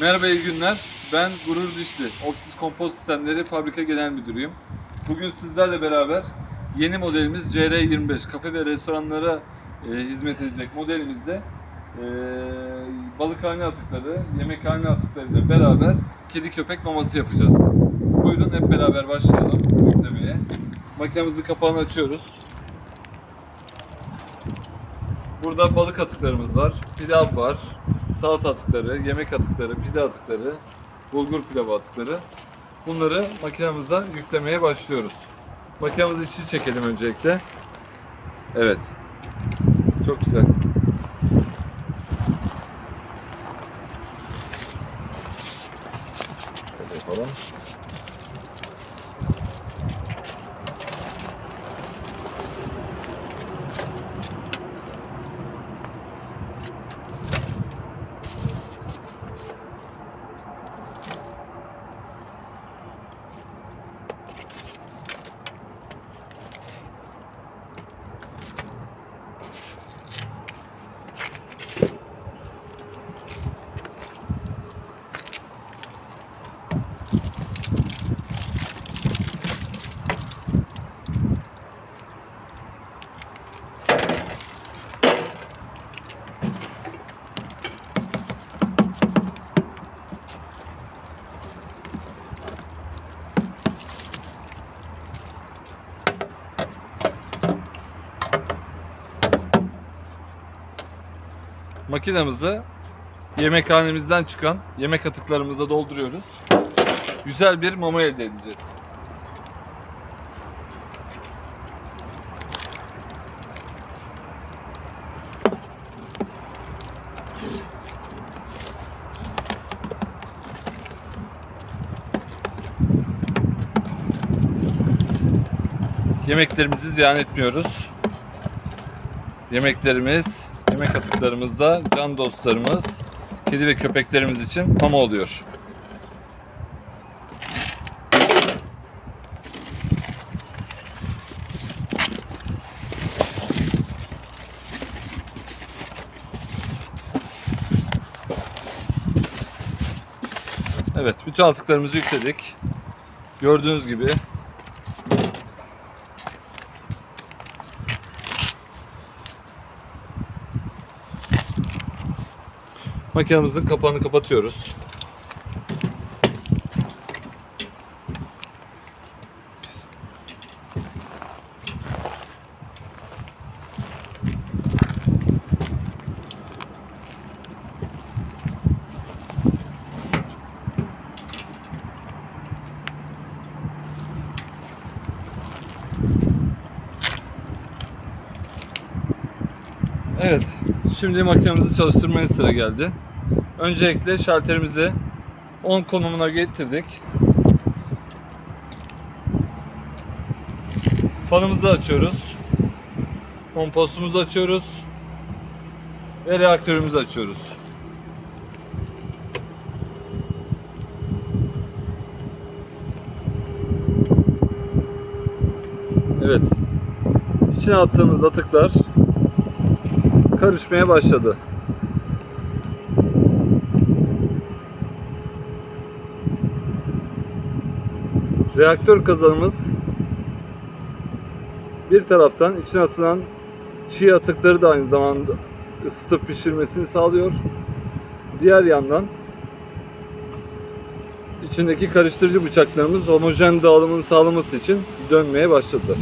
Merhaba iyi günler. Ben Gurur Dişli. Opsis Kompost Sistemleri Fabrika Genel Müdürüyüm. Bugün sizlerle beraber yeni modelimiz CR25 kafe ve restoranlara e, hizmet edecek modelimizde e, balıkhane atıkları, yemekhane atıklarıyla beraber kedi köpek maması yapacağız. Buyurun hep beraber başlayalım yüklemeye. Makinemizin kapağını açıyoruz. Burada balık atıklarımız var, pilav var, salata atıkları, yemek atıkları, pide atıkları, bulgur pilavı atıkları. Bunları makinemize yüklemeye başlıyoruz. Makinemizi içi çekelim öncelikle. Evet. Çok güzel. Şöyle yapalım. Makinamızı yemekhanemizden çıkan yemek atıklarımıza dolduruyoruz. Güzel bir mama elde edeceğiz. Yemeklerimizi ziyan etmiyoruz. Yemeklerimiz, yemek atıklarımız da can dostlarımız, kedi ve köpeklerimiz için mama oluyor. Evet, bütün atıklarımızı yükledik. Gördüğünüz gibi Makinemizin kapağını kapatıyoruz. Evet, şimdi makinemizi çalıştırmaya sıra geldi. Öncelikle şalterimizi 10 konumuna getirdik. Fanımızı açıyoruz. Kompostumuzu açıyoruz. Ve reaktörümüzü açıyoruz. Evet. İçine attığımız atıklar karışmaya başladı. Reaktör kazanımız bir taraftan içine atılan çiğ atıkları da aynı zamanda ısıtıp pişirmesini sağlıyor. Diğer yandan içindeki karıştırıcı bıçaklarımız homojen dağılımını sağlaması için dönmeye başladılar.